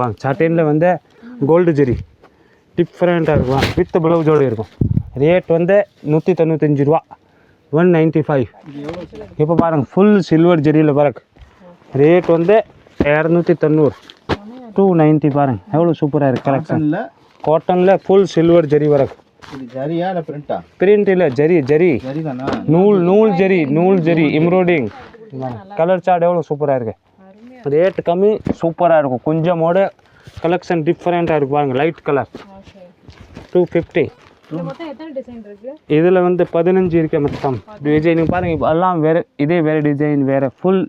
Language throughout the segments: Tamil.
வாங்க. சாட்டினில் வந்து கோல்டு ஜெரி. டிஃப்ரெண்ட்டாக இருக்கும். வித் ப்ளவுஸோடு இருக்கும். ரேட் வந்து நூற்றி தொண்ணூத்தஞ்சு ரூபா. ஒன் நைன்ட்டி ஃபைவ் இப்போ பாருங்கள் ஃபுல் சில்வர் ஜெரியில் பாருங்க. ரேட் வந்து இரநூத்தி தொண்ணூறு. டூ நைன்ட்டி பாருங்க. எவ்வளோ சூப்பராக இருக்குது கலெக்ஷன் இல்ல காட்டனில் ஃபுல் சில்வர் ஜெரி வரக்கு பிரிண்டா பிரிண்ட் இல்லை ஜரி ஜரி ஜரி. தானா நூல் நூல் ஜரி நூல் ஜரி எம்ப்ராய்டிஙங் கலர் சார்ட் எவ்வளோ சூப்பராக இருக்கு? ரேட் கம்மி சூப்பராக இருக்கும். கொஞ்சமோட கலெக்ஷன் டிஃப்ரெண்ட்டாக இருக்கும். பாருங்க லைட் கலர் டூ ஃபிஃப்டி இதுல மொத்தம் எத்தனை டிசைன் இருக்கு? இதில் வந்து பதினஞ்சு இருக்கு மொத்தம். டிசைன் பாருங்க இப்போ எல்லாம் வேறு இதே வேறு டிசைன் வேறு ஃபுல்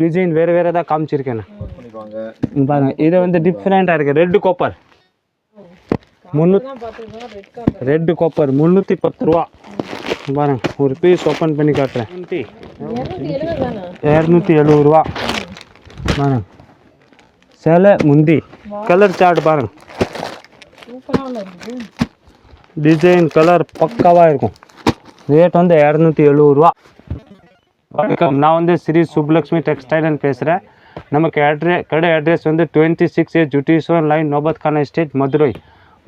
டிசைன் வேறு வேறு தான் காமிச்சிருக்கேன் நான். பண்ணிக்குவாங்க இங்க பாருங்க இது வந்து டிஃப்ரெண்ட்டாக இருக்குது ரெட் கோப்பர் முந்நூற்றி தான் பார்த்துருக்கோம் ரெட் காப்பர் முந்நூற்றி பத்து ரூபா. பாருங்க ஒரு பீஸ் ஓப்பன் பண்ணி காட்டுறேன். இரநூத்தி எழுபது ரூபா. பாருங்க. சேலை முந்தி. கலர் சார்ட் பாருங்க. டிசைன் கலர் பக்காவாக இருக்கும். ரேட் வந்து இரநூத்தி எழுபது ரூபா. வணக்கம். நான் வந்து ஸ்ரீ சுப்லக்ஷ்மி டெக்ஸ்டைல்னு பேசுகிறேன் நமக்கு அட்ரே கடை அட்ரஸ் வந்து டுவெண்ட்டி சிக்ஸ் ஏ ஜுட்டீஸ்வரன் லைன் நோபத் கான எஸ்டேட் மதுரை.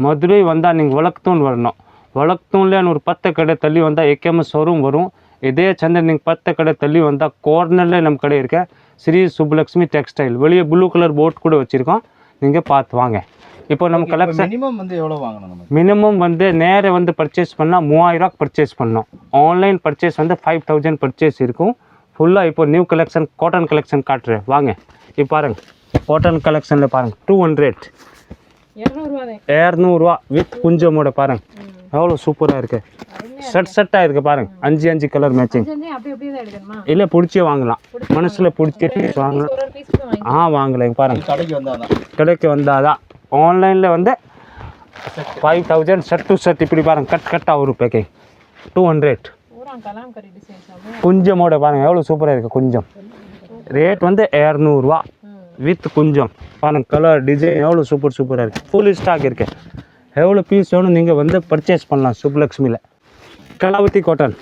மதுரை வந்தால் நீங்கள் வழக்தூன் வரணும். வழக்தூன்லேயே ஒரு பத்து கடை தள்ளி வந்தால் ஏகேஎம் ஷோரூம் வரும். இதே சந்தை நீங்கள் பத்து கடை தள்ளி வந்தால் கோர்னரில் நம்ம கடை இருக்கேன் ஸ்ரீ சுப்லக்ஷ்மி டெக்ஸ்டைல் வெளியே ப்ளூ கலர் போர்ட் கூட வச்சுருக்கோம். நீங்கள் பார்த்து வாங்க. இப்போ நம்ம கலெக்ஷன் மினிமம் வந்து எவ்வளவு வாங்கணும் மினிமம் வந்து நேரே வந்து பர்ச்சேஸ் பண்ணால் மூவாயிரம் பர்ச்சேஸ் பண்ணோம் ஆன்லைன் பர்ச்சேஸ் வந்து ஃபைவ் தௌசண்ட் பர்ச்சேஸ் இருக்கும். ஃபுல்லாக இப்போ நியூ கலெக்ஷன் காட்டன் கலெக்ஷன் காட்டுறேன் வாங்க. இப்போ பாருங்க. காட்டன் கலெக்ஷனில் பாருங்க. டூ ஹண்ட்ரட் இரநூறுவா வித் குஞ்சமோட பாருங்க. எவ்வளோ சூப்பராக இருக்கு. செட் செட்டாக இருக்கு பாருங்க. அஞ்சு அஞ்சு கலர் மேட்சிங் செஞ்சு அப்படி அப்படியே தான் எடுக்கணுமா இல்லை பிடிச்சே வாங்கலாம். மனசில் பிடிச்சி வாங்கலாம். ஆ வாங்கலாம். இங்க பாருங்க. கடைக்கு வந்தாதான். கடைக்கு வந்தாதான். ஆன்லைனில் வந்து five thousand set to set இப்படி பாருங்க. கட் கட்டாக ஒரு பேக்கிங் டூ ஹண்ட்ரட் குஞ்சமோட பாருங்க. எவ்வளோ சூப்பராக இருக்குது குஞ்சம். ரேட் வந்து இரநூறுவா. வித் குஞ்சம். பாருங்க கலர் டிசைன் எவ்வளோ சூப்பர் சூப்பராக இருக்குது ஃபுல் ஸ்டாக் இருக்கு. எவ்வளோ பீஸ் வேணும் நீங்கள் வந்து பர்ச்சேஸ் பண்ணலாம். சுப்லக்ஷ்மியில் கலாவதி காட்டன்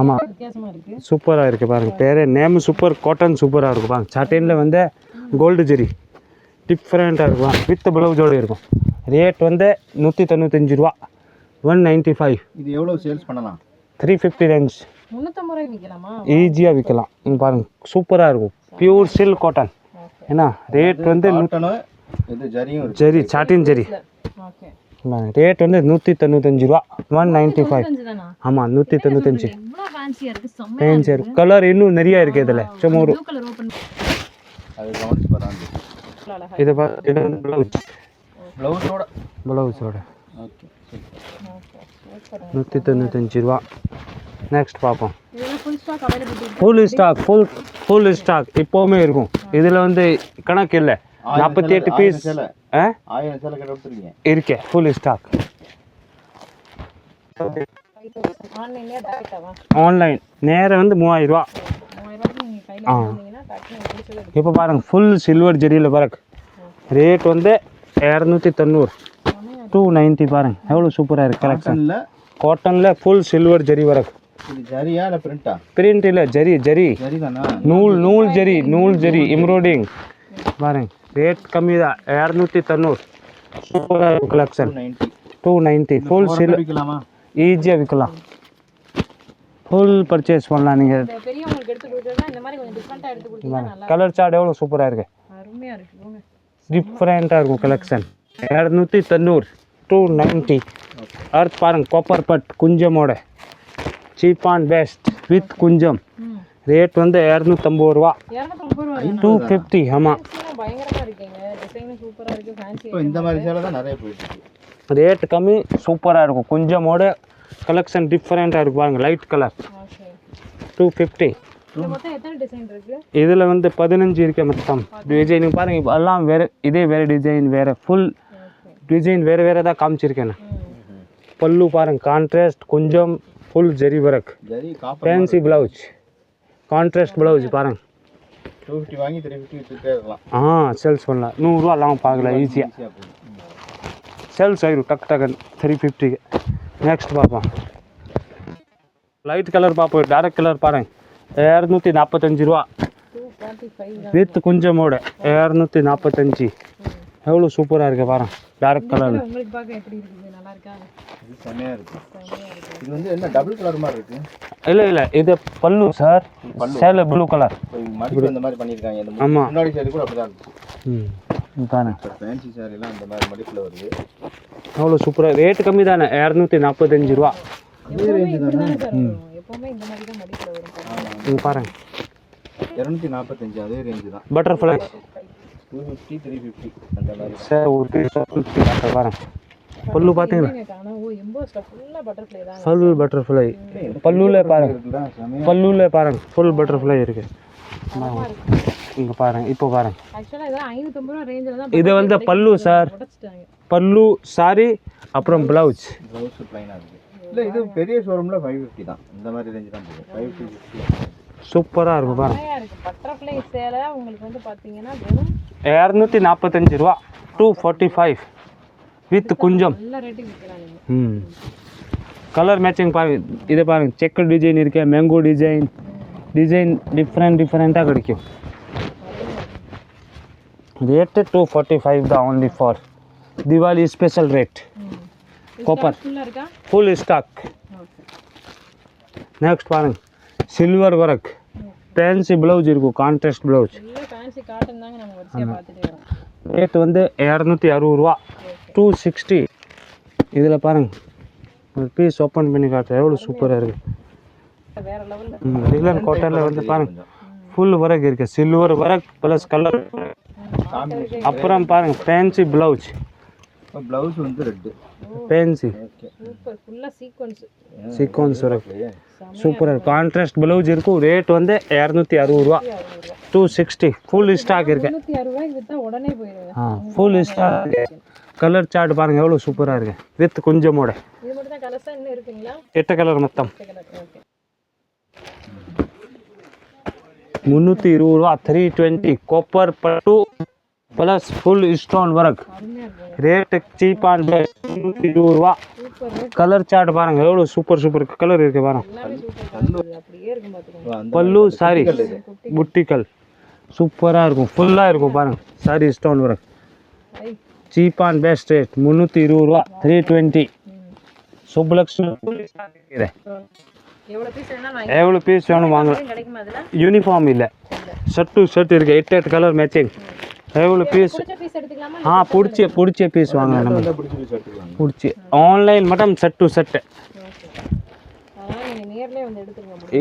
ஆமாம் வித்தியாசமா இருக்கு? சூப்பராக இருக்குது பாருங்க. பேரே நேம் சூப்பர் காட்டன் சூப்பராக இருக்கும் பாருங்க. சாட்டினில் வந்து கோல்டு ஜெரி டிஃப்ரெண்ட்டாக இருக்கும் வித் ப்ளவுஸோடு இருக்கும். ரேட் வந்து நூற்றி தொண்ணூத்தஞ்சு ரூபா. ஒன் நைன்ட்டி ஃபைவ் இது எவ்வளவு சேல்ஸ் பண்ணலாம்? த்ரீ ஃபிஃப்டி ரேஞ்ச் ஈஸியாக விற்கலாம்? இங்க பாருங்க. சூப்பராக இருக்கும். பியூர் சில்க் காட்டன் ஏன்னா ரேட் வந்து zari satin zari okay rate வந்து நூற்றி தொண்ணூத்தஞ்சு ரூபா. ஒன் நைன்ட்டி ஃபைவ் ஆமாம் நூற்றி தொண்ணூத்தஞ்சு. ஃபேன்சியாக இருக்குது கலர் இன்னும் நிறைய இருக்குது இதில். சும்மா ஒரு இது பா இது வந்து ப்ளவுஸ் ப்ளவுஸோட ப்ளவுஸோட ஓகே நூற்றி தொண்ணூத்தஞ்சு ரூபா. நெக்ஸ்ட் பார்ப்போம் full stock full full stock இப்போவுமே இருக்கும். இதில் வந்து கணக்கு இல்லை. நாற்பத்தி எட்டு பீஸ் இருக்கே ஃபுல் ஸ்டாக் ஆன்லைன் நேரம் வந்து மூவாயிரம் ரூபா ஆ. இப்போ பாருங்க ஃபுல் சில்வர் ஜெரியில் பாருங்க. ரேட் வந்து இரநூத்தி தொண்ணூறு. டூ நைன்ட்டி பாருங்க. எவ்வளோ சூப்பராக இருக்குது கலெக்ஷன் இல்ல காட்டனில் ஃபுல் சில்வர் ஜெரி வரக்கு இது ஜரியா இல்ல பிரிண்டா பிரிண்ட் இல்லை ஜரி ஜரி. ஜரி தானா நூல் நூல் ஜரி நூல் ஜரி. எம்ப்ராய்டிங் பாருங்க. ரேட் கம்மி தான் இரநூத்தி தொண்ணூறு சூப்பராக இருக்கும் collection ninety two ninety full சில் விற்கலாமா ஈஸியாக விற்கலாம் ஃபுல் பர்ச்சேஸ் பண்ணலாம் நீங்கள் இந்த பெரியவங்களுக்கு எடுத்து கொடுக்குறதா இந்த மாதிரி கொஞ்சம் டிஃப்ரெண்ட்டாக எடுத்து கொடுத்தீங்கன்னா நல்லா கலர் சார்ட் எவ்வளோ சூப்பராக இருக்குது அருமையாக இருக்கு போங்க டிஃப்ரெண்ட்டாக இருக்கும் கலெக்ஷன் இரநூத்தி தொண்ணூறு டூ நைன்ட்டி அர்த் பாருங்க காப்பர் பட் குஞ்சமோட சீப் அண்ட் பெஸ்ட் வித் குஞ்சம் ம் ரேட் வந்து இரநூத்தம்பது ரூபா. டூ ஃபிஃப்டி ஆமாம் இருக்குது இந்த மாதிரி சேலை தான் நிறைய போயிட்டு இருக்கு. ரேட் கம்மி சூப்பராக இருக்கும். குஞ்சமோட கலெக்ஷன் டிஃப்ரெண்ட்டாக இருக்கும் பாருங்க லைட் கலர் டூ ஃபிஃப்டி இது மொத்தம் எத்தனை டிசைன் இருக்கு? இதில் வந்து பதினஞ்சு இருக்கு மொத்தம். டிசைன் பாருங்க இப்போ எல்லாம் வேறு இதே வேறு டிசைன் வேறு ஃபுல் டிசைன் வேறு வேறு தான் காமிச்சிருக்கேன் பல்லு பாருங்க கான்ட்ராஸ்ட் கொஞ்சம் full zari work zari copper fancy blouse contrast blouse பாருங்க. டூ ஃபிஃப்டி வாங்கி த்ரீ ஃபிஃப்டி விற்றுட்டே இருக்கலாம். ஆ சேல்ஸ் பண்ணலாம் நூறுரூவா இல்லாமல் பார்க்கலாம் ஈஸியாக சேல்ஸ் ஆயிரும் டக் டக்குன்னு. த்ரீ ஃபிஃப்டிக்கு நெக்ஸ்ட் பார்ப்போம். லைட் கலர் பார்ப்போம் டார்க் கலர் பாருங்க. இரநூத்தி நாற்பத்தஞ்சு ரூபா. வித் குஞ்சமோட இரநூத்தி நாற்பத்தஞ்சு எவ்வளோ சூப்பராக இருக்கு பாரு டார்க் கலர் உங்களுக்கு பார்க்க எப்படி இருக்குது? நல்லா இருக்கா? இது செம்மையா இருக்கு. செமையா இருக்கு. இது வந்து என்ன டபுள் கலர் மாதிரி இருக்கு? இல்லை இல்லை இது பல்லு சார் சேலை ப்ளூ கலர் மடிப்பு இந்த மாதிரி பண்ணியிருக்காங்க. இந்த மு- ஆமா. முன்னாடி சாரி கூட ம். தானே. இப்போ ஃபேன்சி சாரிலாம் அந்த மாதிரி மடிப்பில் வருது. அவ்வளோ சூப்பராக ரேட்டு கம்மி தானே. இரநூத்தி நாற்பத்தஞ்சு ரூபா. இந்த தான் பாருங்க. இங்கே பாருங்க. இரநூத்தி நாற்பத்தஞ்சு அதே ரேஞ்சு தான். Butterfly two fifty three fifty அந்த மாதிரி. தான் சார் ஒரு பாருங்க. பல்லு பார்த்தீங்களா ஃபுல் பட்டர்ஃப்ளை பல்லுல பாருங்க. பல்லுல பாருங்க. ஃபுல் பட்டர்ஃப்ளை இருக்கு. இங்கே பாருங்க. இப்போ பாருங்க. இது வந்து பல்லு சார். பல்லு சாரி அப்புறம் ப்ளவுஸ் இல்லை இது பெரிய ஷோரூமில் ஃபைவ் ஃபிஃப்டி தான். இந்த மாதிரி ரேஞ்சு தான் போகும் ஃபைவ் ஃபிஃப்டி சூப்பராக இருக்கும் பாருங்க. பட்டர்ஃப்ளை சேலை உங்களுக்கு வந்து பாத்தீங்கன்னா வெறும் இரநூத்தி நாற்பத்தஞ்சு ரூபா. டூ ஃபார்ட்டி ஃபைவ் வித் குஞ்சம். ம். கலர் மேட்சிங் பாருங்க இதை பாருங்க. செக்கர் டிசைன் இருக்கு மேங்கோ டிசைன் டிசைன் டிஃப்ரெண்ட் டிஃப்ரெண்ட்டாக கிடைக்கும். ரேட்டு டூ ஃபார்ட்டி ஃபைவ் தான் only for Diwali special rate இருக்கா? ஃபுல் ஸ்டாக் நெக்ஸ்ட் பாருங்க. சில்வர் ஒர்க் ஃபேன்சி ப்ளவுஸ் இருக்கும் கான்ட்ராஸ்ட் ப்ளவுஸ் ரேட் வந்து இரநூத்தி அறுபது ரூபா. டூ சிக்ஸ்டி இதில் பாருங்க. ஒரு பீஸ் ஓப்பன் பண்ணி காட்டுறேன். எவ்வளோ சூப்பராக இருக்குது வேற லெவல்ல ரிலன் காட்டனில் வந்து பாருங்க. ஃபுல் ஒர்க் இருக்கு. சில்வர் ஒர்க் ப்ளஸ் கலர் அப்புறம் பாருங்க ஃபேன்சி ப்ளவுஸ் ப்ளவுஸ் வந்து ரெட்டு ஃபேன்சி ஓகே சூப்பர் ஃபுல்லா சீக்வன்ஸ் சீக்வன்ஸ் ஒர்க் சூப்பராக இருக்கும் கான்ட்ராஸ்ட் ப்ளவுஸ் இருக்கும். ரேட் வந்து இரநூத்தி அறுபது ரூபா. டூ சிக்ஸ்டி ஃபுல் ஸ்டாக் இருக்கு. முந்நூற்றி அறுபது ரூபாய்க்கு வித்தா உடனே போயிடுங்க. ஆ ஃபுல் ஸ்டாக் கலர் சார்ட் பாருங்க எவ்வளோ சூப்பராக இருக்கு. வித் குஞ்சமோட. எட்டு கலர் மொத்தம். முந்நூற்றி இருபது ரூபா த்ரீ டுவெண்ட்டி காப்பர் பட்டு plus full stone work rate cheap and best முந்நூற்றி இருபது ரூபா. கலர் சார்ட் பாருங்க எவ்வளோ சூப்பர் சூப்பர் கலர் இருக்கு பாருங்க. பல்லு சாரி புட்டிக்கல் சூப்பராக இருக்கும். ஃபுல்லாக இருக்கும் பாருங்க. Sari stone work cheap and best rate முந்நூற்றி இருபது ரூபா த்ரீ டுவெண்ட்டி சுப்புலக்ஷ்மி எவ்வளோ பீஸ் வேணும் வாங்கலாம். வாங்கி கிடைக்குமா அதில்? யூனிஃபார்ம் இல்லை. ஷர்ட் டு ஷர்ட் இருக்கு. எட்டு எட்டு கலர் மேட்சிங் எவ்வளோ பீஸ் பிடிச்ச பீஸ் எடுத்துக்கலாமா? ஆ பிடிச்ச பிடிச்ச பீஸ் நம்ம. வந்து பிடிச்சி ஆன்லைன் மட்டும் செட் டு செட்டு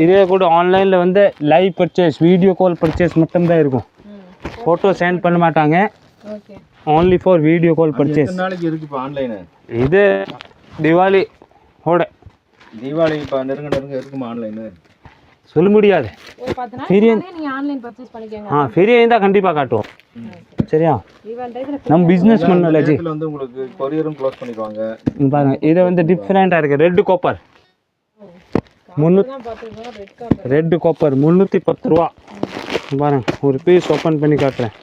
இதே கூட ஆன்லைனில் வந்து live purchase video call purchase மட்டும்தான் இருக்கும். ஃபோட்டோ சென்ட் பண்ண மாட்டாங்க. Okay. Only for video call purchase நாளைக்கு இருக்கு இப்போ ஆன்லைனு இது திவாலி ஓட தீபாவளி இப்போ நெருங்க நெருங்க இருக்குமா ஆன்லைனு சொல்ல முடியாது. பண்ணிக்கோங்க. ஆ ஃப்ரீயாக இருந்தால் கண்டிப்பாக காட்டுவோம். சரியா? நம்ம பிஸ்னஸ் பண்ணல ஜி. வந்து உங்களுக்கு கொரியரும் க்ளோஸ் பண்ணிடுவாங்க. இங்க பாருங்க இது வந்து டிஃப்ரெண்ட்டாக இருக்குது ரெட்டு காப்பர் முந்நூ தான் பார்த்துருக்கோம் ரெட் காப்பர் ரெட்டு காப்பர் முந்நூற்றி பத்து ரூபா. பாருங்க ஒரு பீஸ் ஓப்பன் பண்ணி காட்டுறேன்.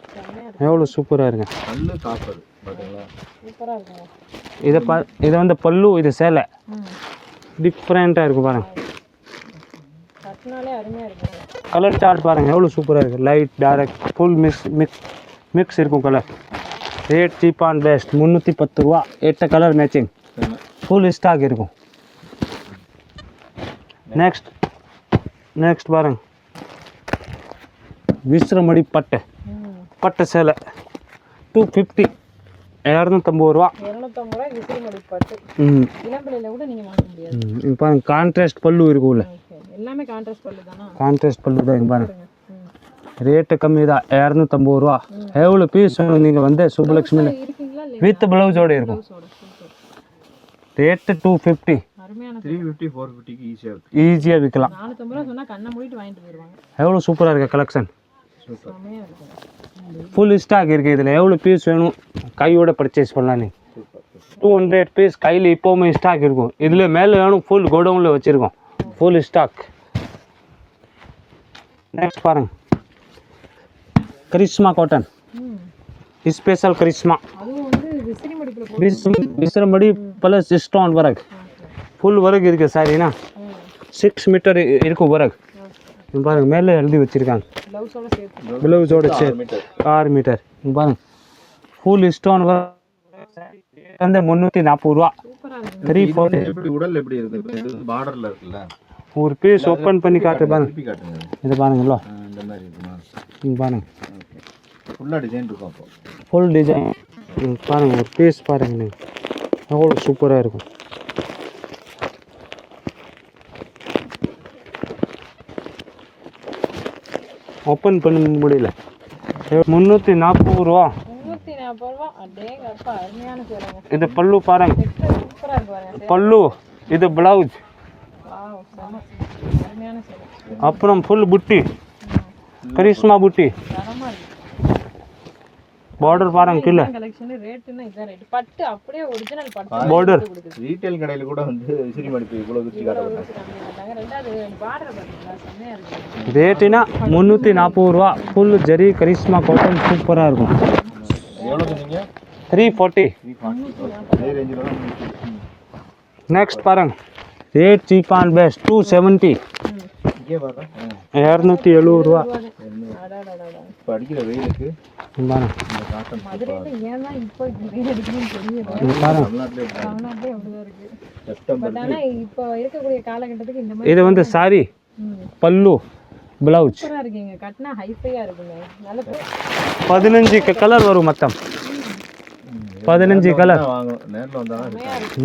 எவ்வளோ சூப்பராக இருக்கு கல்லு காப்பர் பார்த்தீங்களா சூப்பராக இருக்குங்க. இதை பா இது வந்து பல்லு இது சேலை. டிஃப்ரெண்ட்டாக இருக்கும் பாருங்க. கலர் சார்ட் பாருங்க எவ்வளோ சூப்பராக இருக்குது light dark full mix mix mix இருக்கும் colour rate cheap and best முந்நூற்றி பத்து ரூபா. எட்டு கலர் மேட்சிங் ஃபுல் ஸ்டாக் இருக்கும். நெக்ஸ்ட் நெக்ஸ்ட் பாருங்க. விசிறமடி பட்டு பட்டு சேலை. டூ ஃபிஃப்டி இரநூத்தம்பது ரூபா. ம். இங்க பாருங்க கான்ட்ராஸ்ட் பல்லு இருக்கும்ல. எல்லாமே கான்ட்ராஸ்ட் பண்ணு தானா? கான்ட்ராஸ்ட் பல்லு தான் இங்க பாருங்க. ரேட்டு கம்மி தான் இரநூத்தம்பது ரூபா. எவ்வளோ பீஸ் வேணும் நீங்கள் வந்து? இல்லையா? வித் ப்ளவுஸோடு இருக்கும். ரேட்டு டூ ஃபிஃப்டி அருமையான த்ரீ ஃபிஃப்டி ஃபோர் ஃபிஃப்டிக்கு ஈஸியாக இருக்குது ஈஸியாக விற்கலாம் எவ்வளோ சூப்பராக இருக்கு கலெக்ஷன் ஃபுல் ஸ்டாக் இருக்குது இதில். எவ்வளோ பீஸ் வேணும்? கையோட பர்ச்சேஸ் பண்ணலாம் நீ டூ ஹண்ட்ரட் பீஸ் கையில் இப்போவுமே ஸ்டாக் இருக்கும். இதில் மேலே வேணும் ஃபுல் கோடவுனில் வச்சுருக்கோம். ஃபுல் ஸ்டாக் நெக்ஸ்ட் பாருங்க. Karishma cotton special Karishma விசிறம்படி plus stone work full work இருக்குது சாரினா சிக்ஸ் மீட்டர் இருக்கும் ஒர்க் இங்க பாருங்க மேலே எழுதி வச்சிருக்காங்க. ப்ளவுஸோட சேர்த்து ஆறு மீட்டர் இங்க பாருங்க. ஃபுல் ஸ்டோன் வந்து முந்நூற்றி நாற்பது ரூபா. த்ரீ ஃபோர் உடல் எப்படி இருக்கு? இப்ப இது பார்டர்ல இருக்குல்ல. ஒரு பீஸ் ஓப்பன் பண்ணி காட்டு பாருங்க. இது பாருங்களோ இந்த மாதிரி இருக்குமா இங்க பாருங்க. ஃபுல்லாக டிசைன் இருக்கும் அப்போ? ஃபுல் டிசைன் பாருங்க ஒரு பீஸ் பாருங்க நீங்கள் எவ்வளோ சூப்பராக இருக்கும். ஓப்பன் பண்ண முடியல முந்நூற்றி நாற்பது ரூபா முந்நூற்றி நாற்பது ரூபா அடேங்கப்பா அருமையான சேலைங்க இது பல்லு பாருங்க டெக்ஸ்டைல் சூப்பரா இருக்கு பாருங்க பல்லு இது பிளவுஸ் வாவ் செம அருமையான சேலை அப்புறம் ஃபுல் புட்டி கரிஷ்மா புட்டி தரமா இருக்கு பார்டர் பாருங்க கீழே. கலெக்ஷன் ரேட்டுன்னா இதான் ரேட் பட்டு அப்படியே ஒரிஜினல் பட்டு Border. கொடுக்குது. ரீட்டைல் கடையில் கூட வந்து விசிறி மடிப்பு இவ்வளோ விரிச்சு காட்ட மாட்டாங்க கம்மி பண்ணாங்க ரெண்டாவது பார்டர் பாத்தீங்களா செம்மையா இருக்கு ரேட்டுனா முந்நூற்றி நாற்பது ரூபா. ஃபுல் ஜெரி கரிஷ்மா காட்டன் சூப்பராக இருக்கும். எவ்வளோ சொன்னீங்க? த்ரீ ஃபார்ட்டி த்ரீ ஃபார்ட்டி அதே ரேஞ்சில் தான் ம். நெக்ஸ்ட் பாருங்க. Rate cheap and best two seventy இங்கே வர இரநூத்தி எழுபது ரூபா. அடாடாடாடா. இப்போ அடிக்கிற வெயிலுக்கு இது வந்து சாரி பல்லு பிளவுஸ் பதினஞ்சு கலர் வரும் மொத்தம். பதினஞ்சு கலர்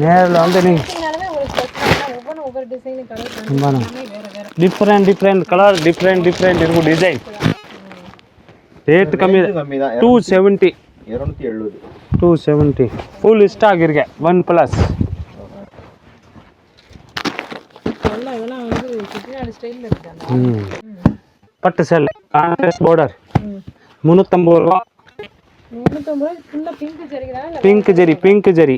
நேரில் வந்து நீங்கள் different different colour different different இருக்கும் டிசைன் ரேட் கம்மி கம்மி தான். டூ செவன்ட்டி இரநூத்தி எழுபது டூ செவன்ட்டி ஃபுல் ஸ்டாக் இருக்கு ஒன் ப்ளஸ் பட்டு செல். கான்ட்ராஸ்ட் பார்டர் ம். முந்நூற்றம்பது ரூபா. Pink zari pink zari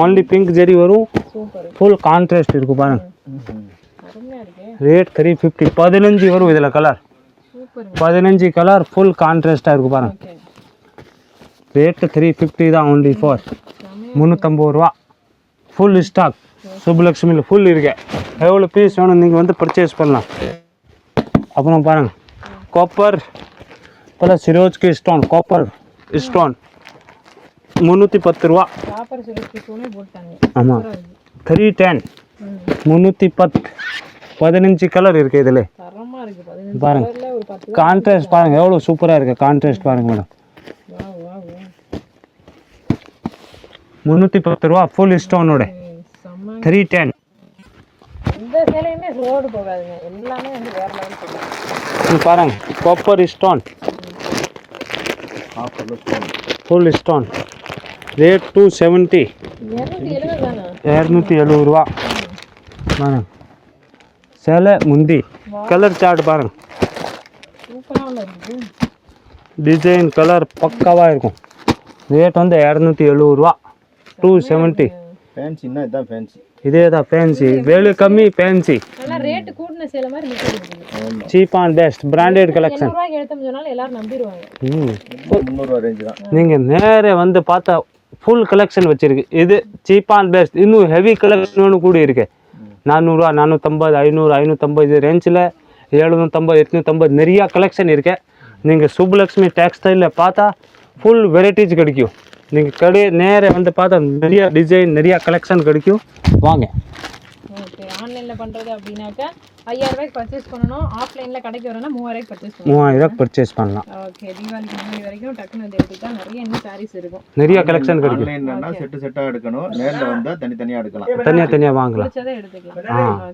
only pink zari வரும். சூப்பர் ஃபுல் கான்ட்ராஸ்ட் இருக்கும் பாருங்க. ரேட் த்ரீ ஃபிஃப்டி பதினஞ்சு வரும் இதில் கலர் பதினஞ்சு கலர் ஃபுல் கான்ட்ராஸ்டாக இருக்கும் பாருங்க. ரேட்டு த்ரீ ஃபிஃப்டி தான் ஒன்லி ஃபோர் முந்நூற்றம்பது ரூபா. ஃபுல் ஸ்டாக் சுப்புலக்ஷ்மியில் ஃபுல் இருக்கு. எவ்வளோ பீஸ் வேணும் நீங்கள் வந்து பர்ச்சேஸ் பண்ணலாம். அப்புறம் பாருங்க. காப்பர் ப்ளஸ் சிரோஜ்கி ஸ்டோன் காப்பர் ஸ்டோன் முந்நூற்றி பத்து ரூபா. ஆமாம் இருக்கு. த்ரீ டென் முந்நூற்றி பத்து. பதினஞ்சு கலர் இருக்குது இதில். இருக்கு பாருங்க கான்ட்ராஸ்ட் பாருங்கள் எவ்வளோ சூப்பராக இருக்குது கான்ட்ராஸ்ட் பாருங்கள் மேடம். முந்நூற்றி பத்து ரூபா ஃபுல் ஸ்டோனோட த்ரீ டென் இந்த சேலையுமே ரோடு போகாதுங்க எல்லாமே வந்து வேற இது பாருங்க copper stone full stone rate two seventy இரநூத்தி எழுபது ரூபா. பாருங்க சேலை முந்தி. கலர் சார்ட் பாருங்க. டிசைன் கலர் பக்காவாக இருக்கும். ரேட் வந்து இரநூத்தி எழுபது ரூபா டூ செவன்ட்டி ஃபேன்சின்னா இதுதான் ஃபேன்சி இதே தான் ஃபேன்சி வேலை கம்மி ஃபேன்சி சேலை மாதிரி இருக்குது. ஆமாம் cheap and best branded collection நீங்கள் நேரே வந்து பார்த்தா ஃபுல் கலெக்ஷன் வச்சிருக்கு. இது சீப் அண்ட் பெஸ்ட் இன்னும் ஹெவி கலெக்ஷன் கூட இருக்கு. நானூறுரூவா நானூற்றம்பது ஐநூறு ஐநூற்றம்பது இது ரேஞ்சில் எழுநூற்றம்பது எட்நூற்றம்பது நிறையா கலெக்ஷன் இருக்கு. நீங்கள் சுப்புலக்ஷ்மி டெக்ஸ்டைலில் பார்த்தா ஃபுல் வெரைட்டிஸ் கிடைக்கும். நீங்கள் கடை நேராக வந்து பார்த்தா நிறையா டிசைன் நிறையா கலெக்ஷன் கிடைக்கும். வாங்க. ஓகே ஆன்லைனில் பண்ணுறது அப்படின்னாக்கா ஐயாயிரம் ரூபாய்க்கு பர்ச்சேஸ் பண்ணணும். ஆஃப்லைனில் கடைக்கு வரணும்னா மூவாயிரம் பர்ச்சேஸ் பண்ணணும் மூவாயிரம் பர்ச்சேஸ் பண்ணலாம். ஓகே தீபாவளிக்கு முன்னாடி வரைக்கும் டக்குன்னு வந்து எடுத்துக்கிட்டா நிறைய இன்னும் சாரீஸ் இருக்கும். நிறைய கலெக்ஷன் கிடைக்கும். ஆன்லைன்னா செட்டு செட்டாக எடுக்கணும். நேரில் வந்தால் தனித்தனியாக எடுக்கலாம். தனியாக தனியாக வாங்கலாம். பிடிச்சதை எடுத்துக்கலாம்.